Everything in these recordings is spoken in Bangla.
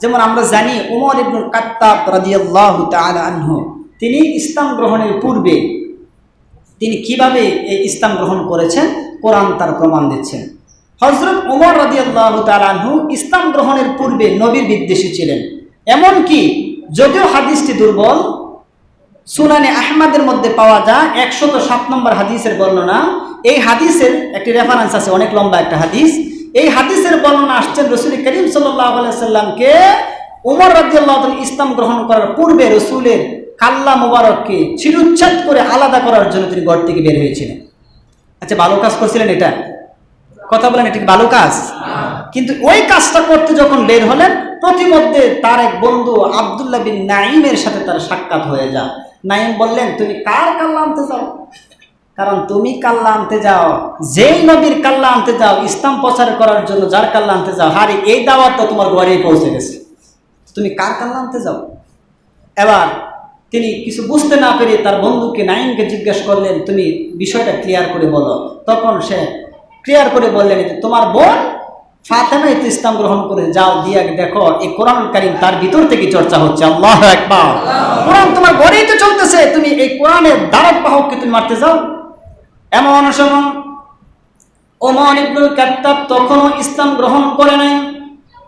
যেমন আমরা জানি উমর ইবনুল কাত্তাব রাদিয়াল্লাহু তাআলা আনহু, তিনি ইসলাম গ্রহণের পূর্বে তিনি কীভাবে এই ইসলাম গ্রহণ করেছেন? কোরআন তার প্রমাণ দিচ্ছেন হজরত উমর রাদিয়াল্লাহু তাআলা আনহু ইসলাম গ্রহণের পূর্বে নবীর বিদ্বেষী ছিলেন। এমনকি যদিও হাদিসটি দুর্বল, সুনানে আহমদের মধ্যে পাওয়া যায় একশত সাত নম্বর হাদিসের বর্ণনা। এই হাদিসের একটি রেফারেন্স আছে, অনেক লম্বা একটা হাদিস। এই হাদিসের বর্ণনা আসছেন রসুল করিম সাল্লামকে উমর রাজিয়াল্লাহ ইসলাম গ্রহণ করার পূর্বে রসুলের কাল্লা মোবারককে চিরুচ্ছেদ করে আলাদা করার জন্য তিনি গড় থেকে বের হয়েছিলেন। আচ্ছা ভালো কাজ করছিলেন এটা? কথা বলেন, এটা ভালো কাজ? কিন্তু ওই কাজটা করতে যখন বের হলেন, প্রতিমধ্যে তার এক বন্ধু আবদুল্লাহ বিন নাইমের সাথে তার সাক্ষাৎ হয়ে যা নাইম বললেন, তুমি কার কাল্লা আনতে যাও কারণ তুমি কাল্লা আনতে যাও, যেই নবীর কাল্লা আনতে যাও, ইসলাম প্রচার করার জন্য যার কাল্লা আনতে যাও, হারি, এই দাওয়াত তো তোমার ঘরেই পৌঁছে গেছে। তুমি কার কাল্লা আনতে যাও? এবার তিনি কিছু বুঝতে না পেরে তার বন্ধুকে নাইনকে জিজ্ঞেস করলেন, তুমি বিষয়টা ক্লিয়ার করে বলো। তখন সে ক্লিয়ার করে বললেন যে তোমার বোন ফাতেমাই তো ইসলাম গ্রহণ করে, যাও দিয়ে দেখো, এই কোরআন কারিম তার ভিতর থেকে চর্চা হচ্ছে। আল্লাহ একবার কোরআন তোমার ঘরেই তো চলতেছে। তুমি এই কোরআনের দ্বারক বাহককে তুমি মারতে যাও? এমন সময় ওমর ইবনুল কাত্তাব তখনও ইসলাম গ্রহণ করে নাই,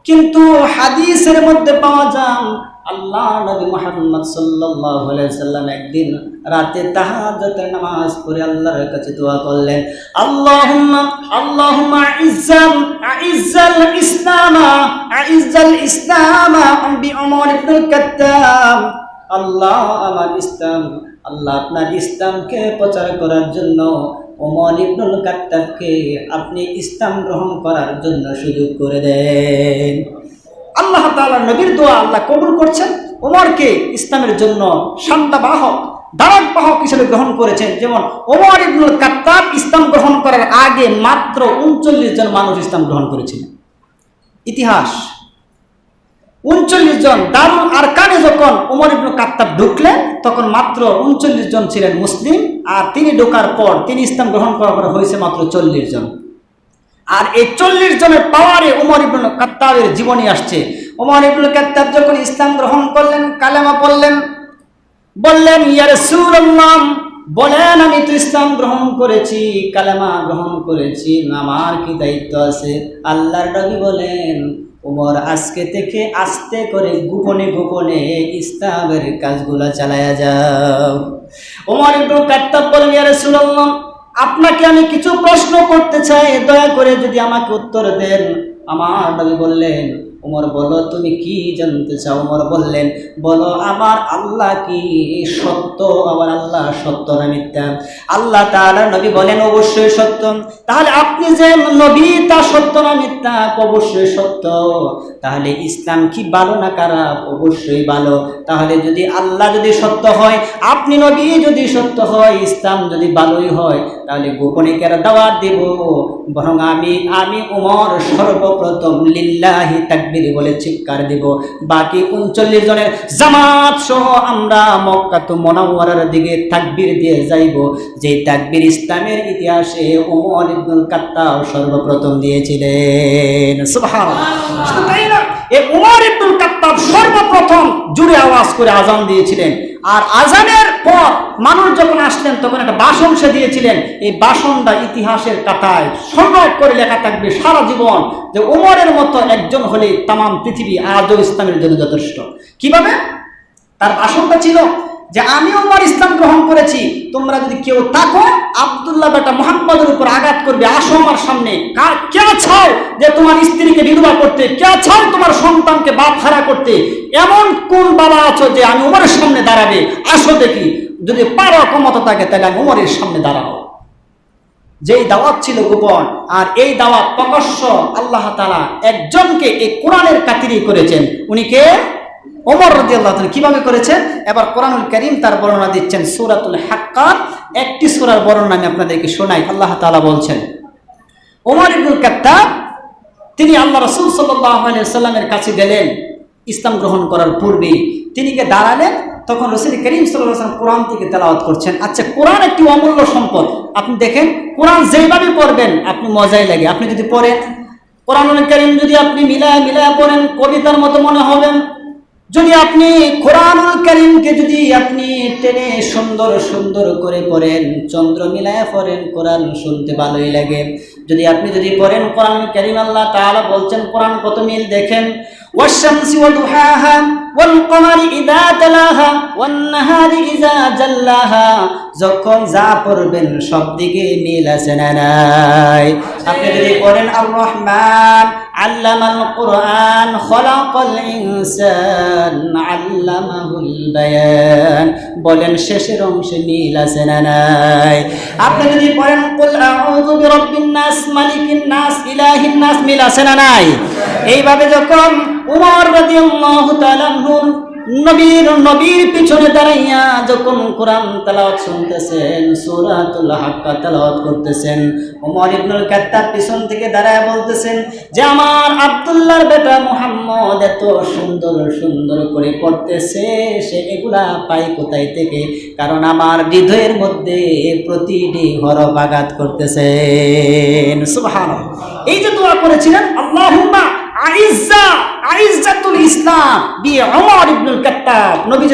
কিন্তু হাদিসের মধ্যে পাওয়া যায়, আল্লাহ নবী মুহাম্মদ সাল্লাল্লাহু আলাইহি সাল্লাম একদিন রাতে তাহাজ্জুদের নামাজ পড়ে আল্লাহর কাছে দোয়া করলেন, আল্লাহুম্মা আল্লাহুম্মা ইজ্জাল আইজ্জাল ইসলাম আইজ্জাল ইসলাম বি উমর কাত্তাব, আল্লাহ আমার ইসলাম আল্লাহ আপনার ইসলামকে প্রচার করার জন্য ওমর ইবনুল কাত্তাবকে আপনি ইসলাম গ্রহণ করার জন্য সুযোগ করে দেন। আল্লাহ তাআলা নবীর দোয়া আল্লাহ কবুল করছেন। ওমরকে ইসলামের জন্য শান্তা বাহক দারাক বাহক হিসেবে গ্রহণ করেছেন। যেমন ওমর ইবনুল কাত্তাব ইসলাম গ্রহণ করার আগে মাত্র উনচল্লিশ জন মানুষ ইসলাম গ্রহণ করেছিলেন। ইতিহাস উনচল্লিশ জন দারুল আর কানে যখন উমর ইবনু কাত্তাব ঢুকলেন তখন মাত্র উনচল্লিশ জন ছিলেন মুসলিম, আর তিনি ঢোকার পর তিনি ইসলাম গ্রহণ করার পর হয়েছে মাত্র চল্লিশ জন। আর এই চল্লিশ জনের পাওয়ারে উমর ইবনুল কাত্তাবের জীবনী আসছে। উমর ইবনুল কাত্তাব যখন ইসলাম গ্রহণ করলেন, কালেমা পড়লেন, বললেন ইয়ারে সুরাল্লাম বলেন, আমি তো ইসলাম গ্রহণ করেছি, কালেমা গ্রহণ করেছি আমার কি দায়িত্ব আছে? আল্লাহর নবী বলেন উমর আজকে থেকে আস্তে করে গোপনে গোপনে ইসলামের কাজগুলো চালায়া যাও। ওমর একটু কাত্তাব বলেন, ইয়া রাসূলুল্লাহ, আপনাকে আমি কিছু প্রশ্ন করতে চাই। দয়া করে যদি আমাকে উত্তর দেন। আমার বললেন উমর বলো, তুমি কি জানতে চাও? উমর বললেন, বলো, আমার আল্লাহ কি সত্য? আমার আল্লাহ সত্য না মিথ্যা। আল্লাহ তাআলা নবী বলেন, অবশ্যই সত্য। তাহলে আপনি যে নবী, তা সত্য না মিথ্যা? অবশ্যই সত্য। তাহলে ইসলাম কি ভালো না খারাপ? অবশ্যই ভালো। তাহলে যদি আল্লাহ যদি সত্য হয়, আপনি নবী যদি সত্য হয়, ইসলাম যদি ভালোই হয়, তাহলে গোপনে কেন দাওয়াত দেব? বরং আমি আমি উমর সর্বপ্রথম লিল্লাহি তাকবীর বলে চিৎকার দিব। বাকি উনচল্লিশ জনের জামাত সহ আমরা মক্কাত মোনাওয়ারার দিকে তাকবির দিয়ে যাইব। যে তাকবির ইসলামের ইতিহাসে ওমর ইবনুল কাত্তাব সর্বপ্রথম দিয়েছিলেন। উমর ইবনুল কাত্তাব সর্বপ্রথম জুড়ে আওয়াজ করে আজান দিয়েছিলেন। আর আজানের পর মানুষ যখন আসলেন, তখন একটা বাসন সে দিয়েছিলেন এই বাসনটা ইতিহাসের কাতায় সংগ্রহ করে লেখা থাকবে সারা জীবন যে উমরের মতো একজন হলে তাম পৃথিবী আজও ইসলামের জন্য যথেষ্ট। কীভাবে? তার বাসনটা ছিল যে আমি উমর ইসলাম গ্রহণ করেছি, তোমরা যদি কেউ তাকো, আব্দুল্লাহ বেটা মোহাম্মদের উপর আঘাত করবে। আসো আমার সামনে। কার কে যে তোমার স্ত্রীকে বিধবা করতে? কে চাও তোমার সন্তানকে বাপ হারা করতে? এমন কোন বাবা আছো যে আমি উমরের সামনে দাঁড়াবে? আসো দেখি। যদি পারো ক্ষমতা থাকে, তাহলে আমি উমরের সামনে দাঁড়াবো। যেই দাওয়াত ছিল গোপন, আর এই দাওয়াত প্রকাশ্য আল্লাহ তালা একজনকে এই কোরআনের কাতিরি করেছেন। উনি কে? ওমর রদি আল্লাহ কীভাবে করেছেন এবার কোরআনুল করিম তার বর্ণনা দিচ্ছেন সুরাতুল হাক্কাত একটি সুরার বর্ণনা আমি আপনাদেরকে শোনাই, আল্লাহ তালা বলছেন, ওমর ইবুল কাত্তাব, তিনি আল্লাহ রসুল সাল্লামের কাছে গেলেন ইসলাম গ্রহণ করার পূর্বে। তিনি গিয়ে দাঁড়ালেন, তখন রসুল করিম সাল্লাম কোরআন থেকে তেলাওয়াত করছেন। আচ্ছা কোরআন একটি অমূল্য সম্পদ। আপনি দেখেন, কোরআন যেইভাবে পড়বেন, আপনি মজাই লাগে। আপনি যদি পড়েন কোরআন করিম যদি আপনি মিলায় মিলায় পড়েন, কবিতার মতো মনে হবেন যদি আপনি কোরআনুল করিমকে যদি আপনি টেনে সুন্দর সুন্দর করে পড়েন চন্দ্র মিলায় পড়েন কোরআন শুনতে ভালোই লাগে যদি আপনি যদি পড়েন কোরআন করিম আল্লাহ তাআলা বলছেন কোরআন কত মিল দেখেন والشمس وضحاها والقمر إذا تلاها والنهار إذا جلاها যখন যা পড়বেন সব দিকে মিল আছে না নাই আপনি যদি পড়েন আর রহমান বলেন, শেষের অংশে নীল আছে না নাই? আপনি যদি পড়েন, কুল নাস, মালিকিন নাস, ইলাহিন নাস মিল আছে না নাই? এইভাবে যখন উমর রাদিয়াল্লাহু তাআলা নবীর নবীর পিছনে দাঁড়াইয়া যখন কোরআন তেলাওয়াত শুনতেছেন, সূরাতুল হাক্কা তেলাওয়াত করতেছেন, ওমর ইবনুল খাত্তাব পিছন থেকে দাঁড়ায় বলতেছেন যে, আমার আব্দুল্লাহর বেটা মুহাম্মদ এত সুন্দর সুন্দর করে পড়তেছে, সে এগুলা পাই কোথায় থেকে? কারণ আমার হৃদয়ের মধ্যে প্রতিটি হরফ আঘাত করতেছেন। সুবহানাল্লাহ। এই যে দোয়া করেছিলেন, আল্লাহুম্মা ইসলাম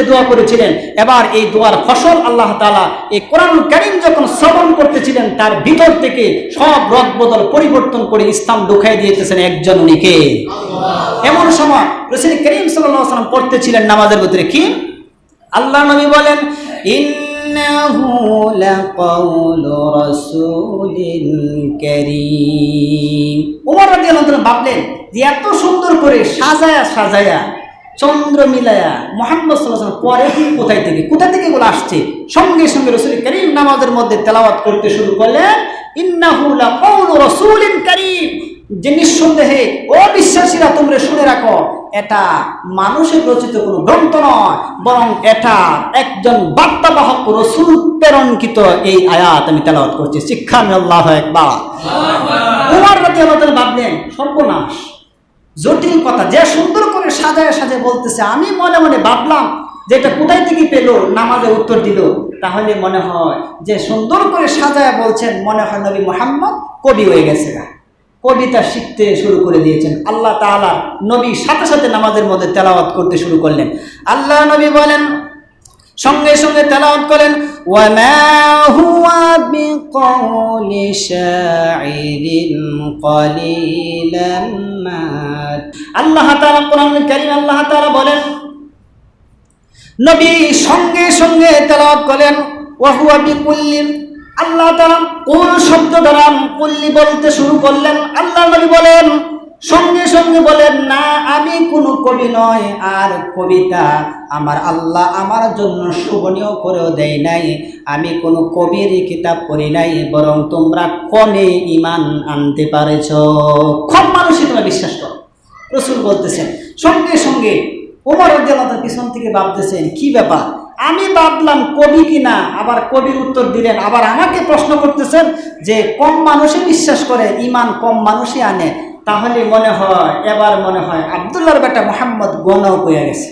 দোয়া করেছিলেন। এবার এই দোয়ার ফসল আল্লাহ তাআলা কারীম যখন করতেছিলেন, তার ভিতর থেকে সব পরিবর্তন করে ইসলাম ঢুকাই দিয়েছেন একজন উনিকে। এমন সময় রসুল করিম সাল্লাল্লাহু পড়তেছিলেন নামাজের ভিতরে কি? আল্লাহ নবী বলেন ইন্নাহু লাকাউলু রাসূলিন কারীম ওমর রাদিয়াল্লাহু তাআলা ভাবলেন যে এত সুন্দর করে সাজায়া সাজায়া, চন্দ্র মিলায়া মোহাম্মদ ওয়াসাল্লাম পরে কোথায় থেকে, কোথা থেকে এগুলো আসছে? সঙ্গে সঙ্গে রসুল করিম নামাজের মধ্যে তেলাওয়াত করতে শুরু করলেন, ইন্নাহু লাকাউলু রাসূলিন কারীম যে নিঃসন্দেহে অবিশ্বাসীরা তোমরা শুনে রাখো এটা মানুষের রচিত কোনো গ্রন্থ নয় বরং এটা একজন বার্তাবাহক রসুল প্রেরণকৃত এই আয়াত আমি তেলাওয়াত করছি। শিক্ষা আল্লাহ একবার। উমার রাতে আমাদের ভাবলেন সর্বনাশ। জটিল কথা যে সুন্দর করে সাজায় সাজায় বলতেছে আমি মনে মনে ভাবলাম যে এটা কোথায় থেকে পেল নামাজে উত্তর দিল। তাহলে মনে হয় যে সুন্দর করে সাজায় বলছেন মনে হয় নবী মোহাম্মদ কবি হয়ে গেছে না কবিতা শিখতে শুরু করে দিয়েছেন। আল্লাহ তাআলা নবী সাথে সাথে নামাজের মধ্যে তেলাওয়াত করতে শুরু করলেন। আল্লাহ নবী বলেন, সঙ্গে সঙ্গে তেলাওয়াত করেন আল্লাহ তাআলা কোরআনুল কারীম আল্লাহ তাআলা বলেন, নবী সঙ্গে সঙ্গে তেলাওয়াত করেন ওয়াহুয়া বিকুল্লি আল্লাহ তাআলা কোন শব্দ দ্বারা কুল্লি বলতে শুরু করলেন? আল্লাহ নবী বলেন, সঙ্গে সঙ্গে বলেন, না, আমি কোনো কবি নয়, আর কবিতা আমার আল্লাহ আমার জন্য শোভনীয় করেও দেয় নাই। আমি কোনো কবির কিতাব পড়ি নাই, বরং তোমরা কমে ইমান আনতে পারেছ। কম মানুষই তোমরা বিশ্বাস করো। রসুল বলতেছেন, সঙ্গে সঙ্গে ওমর রাজ্জাল্লাহ পিছন থেকে ভাবতেছেন, কি ব্যাপার? আমি ভাবলাম কবি কিনা আবার কবির উত্তর দিলেন আবার আমাকে প্রশ্ন করতেছেন যে কম মানুষই বিশ্বাস করে ইমান কম মানুষই আনে তাহলে মনে হয় এবার মনে হয় আবদুল্লাহর বেটা মোহাম্মদ গণও হয়ে গেছে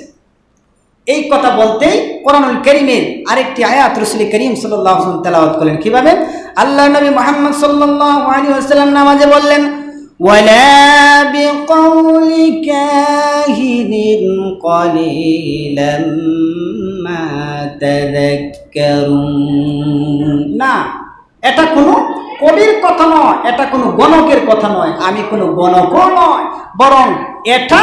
এই কথা বলতেই কোরআনুল করিমের আরেকটি আয়াত রসুল করিম সাল্লাহ তেলাওয়াত করলেন কিভাবে আল্লাহ নবী মোহাম্মদ সাল্লাহ আলী আসাল্লাম নামাজে বললেন ولا بقول كاهن قليلا ما تذكرون না, এটা কোনো কবির কথা নয়, এটা কোনো গণকের কথা নয়, আমি কোনো গণকও নয়, বরং এটা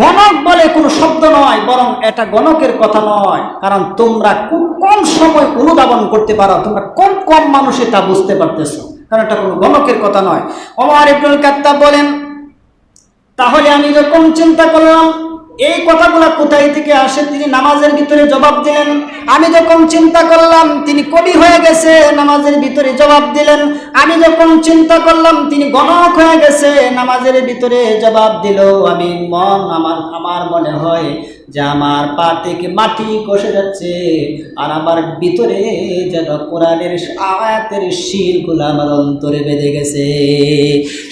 গণক বলে কোনো শব্দ নয়, বরং এটা গণকের কথা নয়, কারণ তোমরা খুব কম সময় অনুধাবন করতে পারো, তোমরা কম কম মানুষে তা বুঝতে পারতেছো, কারণ এটা কোনো গণকের কথা নয়। ওমর ইবনুল কাত্তাব বলেন, তাহলে আমি যখন চিন্তা করলাম এই কথাগুলো কোথায় থেকে আসে? তিনি নামাজের ভিতরে জবাব দিলেন। আমি যখন চিন্তা করলাম, তিনি কবি হয়ে গেছে, নামাজের ভিতরে জবাব দিলেন। আমি যখন চিন্তা করলাম, তিনি গণক হয়ে গেছে, নামাজের ভিতরে জবাব দিল, আমি মন আমার আমার মনে হয় যে আমার পা থেকে মাটি কষে যাচ্ছে, আর আমার ভিতরে যেন কোরআনের আয়াতের শিলগুলো আমার অন্তরে বেঁধে গেছে।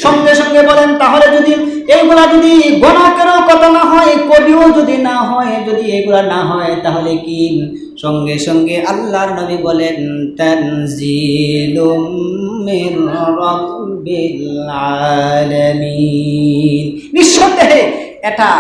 সঙ্গে সঙ্গে বলেন, তাহলে যদি এইগুলা যদি গণকেরও কথা না হয়, কবিও যদি না হয়, যদি এগুলা না হয়, তাহলে কি? সঙ্গে সঙ্গে আল্লাহর নবী বলেন, তানজিলুম মির আলামিন। নিঃসন্দেহে এটা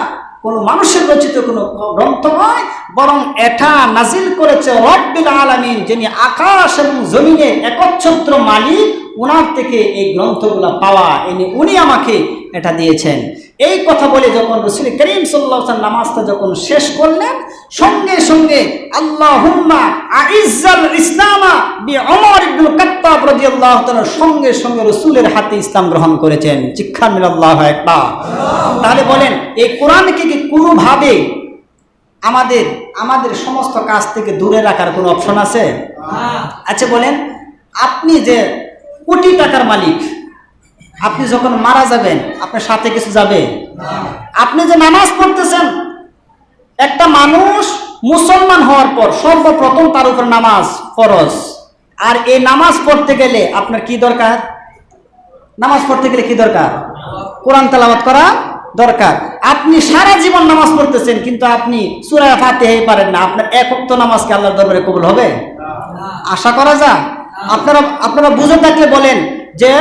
কোনো মানুষের রচিত কোনো গ্রন্থ নয় বরং এটা নাজিল করেছে রব্বিল আলামিন, যিনি আকাশ এবং জমিনের একচ্ছত্র মালিক ওনার থেকে এই গ্রন্থগুলো পাওয়া। এনে উনি আমাকে এটা দিয়েছেন। এই কথা বলে যখন রসুল করিম সাল্লাহ নামাজটা যখন শেষ করলেন সঙ্গে সঙ্গে আল্লাহুম্মা আইজ্জাল ইসলামা বি ওমর ইবনুল খাত্তাব রাদিয়াল্লাহু তাআলা সঙ্গে সঙ্গে রসুলের হাতে ইসলাম গ্রহণ করেছেন। শিক্ষা মিনাল্লাহু আকবার। তাহলে বলেন এই কোরআনকে কি কোনোভাবে আমাদের আমাদের সমস্ত কাজ থেকে দূরে রাখার কোনো অপশন আছে? আচ্ছা বলেন আপনি যে কোটি টাকার মালিক আপনি যখন মারা যাবেন, আপনার সাথে কিছু যাবে? আপনি যে নামাজ পড়তেছেন, একটা মানুষ মুসলমান হওয়ার পর সর্বপ্রথম তার উপর নামাজ ফরজ। আর এই নামাজ পড়তে গেলে আপনার কি দরকার? নামাজ পড়তে গেলে কি দরকার? কোরআন তেলাওয়াত করা দরকার। আপনি সারা জীবন নামাজ পড়তেছেন, কিন্তু আপনি সুরায় ফাতেহাই পারেন না। আপনার এক অক্ত নামাজকে আল্লাহর দরবারে কবুল হবে? আশা করা যায়? আপনারা আপনারা বুঝে থাকলে বলেন যে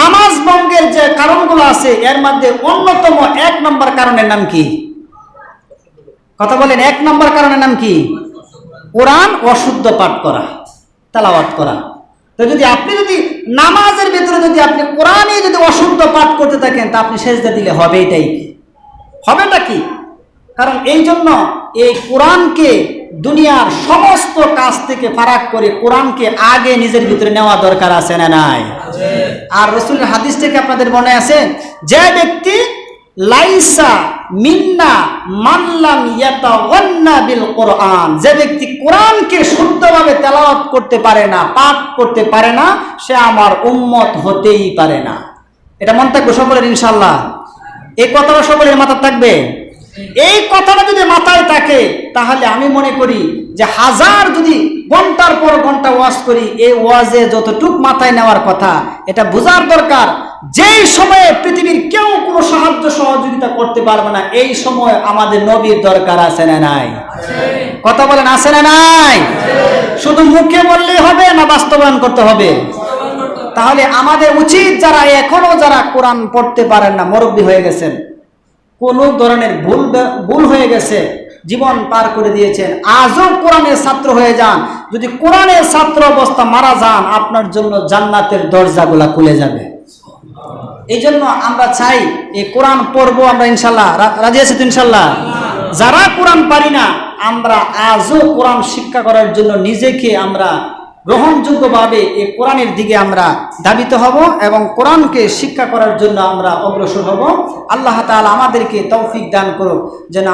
নামাজ ভঙ্গের যে কারণগুলো আছে, এর মধ্যে অন্যতম এক নম্বর কারণের নাম কি? কথা বলেন, এক নম্বর কারণের নাম কি? কোরআন অশুদ্ধ পাঠ করা, তালাওয়াত করা। তো যদি আপনি যদি নামাজের ভিতরে যদি আপনি কোরআনে যদি অশুদ্ধ পাঠ করতে থাকেন, তা আপনি সেজদা দিলে হবে এটাই হবেটা কি? কারণ এই জন্য এই কোরআনকে দুনিয়ার সমস্ত কাজ থেকে ফারাক করে কোরআনকে আগে নিজের ভিতরে নেওয়া দরকার আছে না নাই? আর রসুলের হাদিস থেকে আপনাদের মনে আছে যে ব্যক্তি লাইসা মিন্না মানলাম বিল কোরআন যে ব্যক্তি কোরআনকে শুদ্ধভাবে তেলাওয়াত করতে পারে না পাঠ করতে পারে না সে আমার উম্মত হতেই পারে না। এটা মন থাকবে সকলের ইনশাল্লাহ এই কথাটা সকলের মাথা থাকবে? এই কথাটা যদি মাথায় থাকে, তাহলে আমি মনে করি যে হাজার যদি ঘণ্টার পর ঘণ্টা ওয়াজ করি, এই ওয়াজে যতটুক মাথায় নেওয়ার কথা, এটা বোঝার দরকার, যেই সময়ে পৃথিবীর কেউ কোনো সাহায্য সহযোগিতা করতে পারবে না, এই সময় আমাদের নবীর দরকার আছে না নাই? কথা বলেন, আছে না নাই? শুধু মুখে বললেই হবে না বাস্তবায়ন করতে হবে? তাহলে আমাদের উচিত যারা এখনও যারা কোরআন পড়তে পারেন না, মুরব্বী হয়ে গেছেন কোন ধরনের ভুল ভুল হয়ে গেছে, জীবন পার করে দিয়েছেন। আজও কোরআনের ছাত্র হয়ে যান। যদি কোরআনের ছাত্র অবস্থা মারা যান, আপনার জন্য জান্নাতের দরজাগুলা খুলে যাবে। এই জন্য আমরা চাই, এই কোরআন পড়ব আমরা ইনশাল্লাহ। রাজি আছি তো ইনশাল্লাহ? যারা কোরআন পারি না, আমরা আজও কোরআন শিক্ষা করার জন্য নিজেকে আমরা গ্রহণযোগ্যভাবে এই কোরআনের দিকে আমরা দাবিত হব এবং কোরআনকে শিক্ষা করার জন্য আমরা অগ্রসর হব। আল্লাহ তালা আমাদেরকে তৌফিক দান করুক। যেন